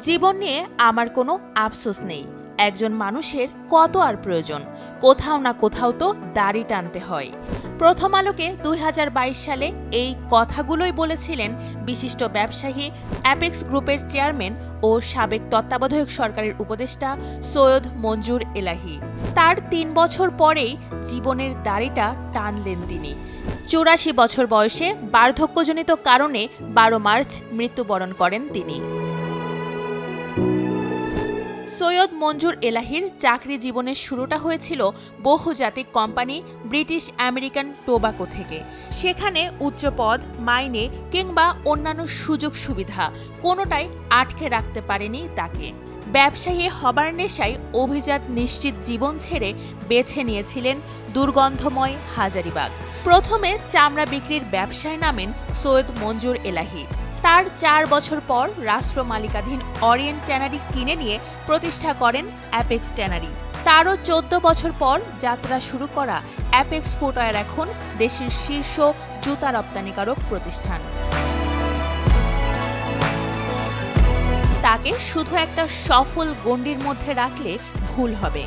জীবন নিয়ে আমার কোনো আফসোস নেই। একজন মানুষের কত আর প্রয়োজন, কোথাও না কোথাও তো দাড়ি টানতে হয়। প্রথম আলোকে দুই হাজার বাইশ সালে এই কথাগুলোই বলেছিলেন বিশিষ্ট ব্যবসায়ী অ্যাপেক্স গ্রুপের চেয়ারম্যান ও সাবেক তত্ত্বাবধায়ক সরকারের উপদেষ্টা সৈয়দ মঞ্জুর এলাহি। তার তিন বছর পরেই জীবনের দাড়িটা টানলেন তিনি। চুরাশি বছর বয়সে বার্ধক্যজনিত কারণে বারো মার্চ মৃত্যুবরণ করেন তিনি। সৈয়দ মঞ্জুর এলাহির চাকরি জীবনের শুরুটা হয়েছিল বহুজাতিক কোম্পানি ব্রিটিশ আমেরিকান টোবাকো থেকে। সেখানে উচ্চ পদ, মাইনে কিংবা অন্যান্য সুযোগ সুবিধা কোনোটাই আটকে রাখতে পারেনি তাকে। ব্যবসায়ী হবার নেশায় অভিজাত নিশ্চিত জীবন ছেড়ে বেছে নিয়েছিলেন দুর্গন্ধময় হাজারিবাগ। প্রথমে চামড়া বিক্রির ব্যবসায় নামেন সৈয়দ মঞ্জুর এলাহি। তার চার বছর পর রাষ্ট্র মালিকাধীন অরিয়েন্ট ট্যানারি কিনে নিয়ে প্রতিষ্ঠা করেন অ্যাপেক্স ট্যানারি। তারও চোদ্দ বছর পর যাত্রা শুরু করা অ্যাপেক্স ফুটওয়্যার এখন দেশের শীর্ষ জুতা রপ্তানিকারক প্রতিষ্ঠান। তাকে শুধু একটা সফল গণ্ডির মধ্যে রাখলে ভুল হবে।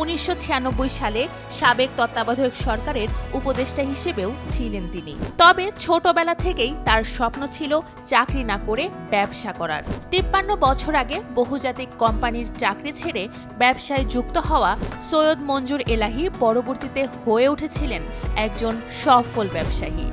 উনিশশো ছিয়ানব্বই সালে সাবেক তত্ত্বাবধায়ক সরকারের উপদেষ্টা হিসেবেও ছিলেন তিনি। তবে ছোটবেলা থেকেই তার স্বপ্ন ছিল চাকরি না করে ব্যবসা করার। তিপ্পান্ন বছর আগে বহুজাতিক কোম্পানির চাকরি ছেড়ে ব্যবসায় যুক্ত হওয়া সৈয়দ মঞ্জুর এলাহি পরবর্তীতে হয়ে উঠেছিলেন একজন সফল ব্যবসায়ী।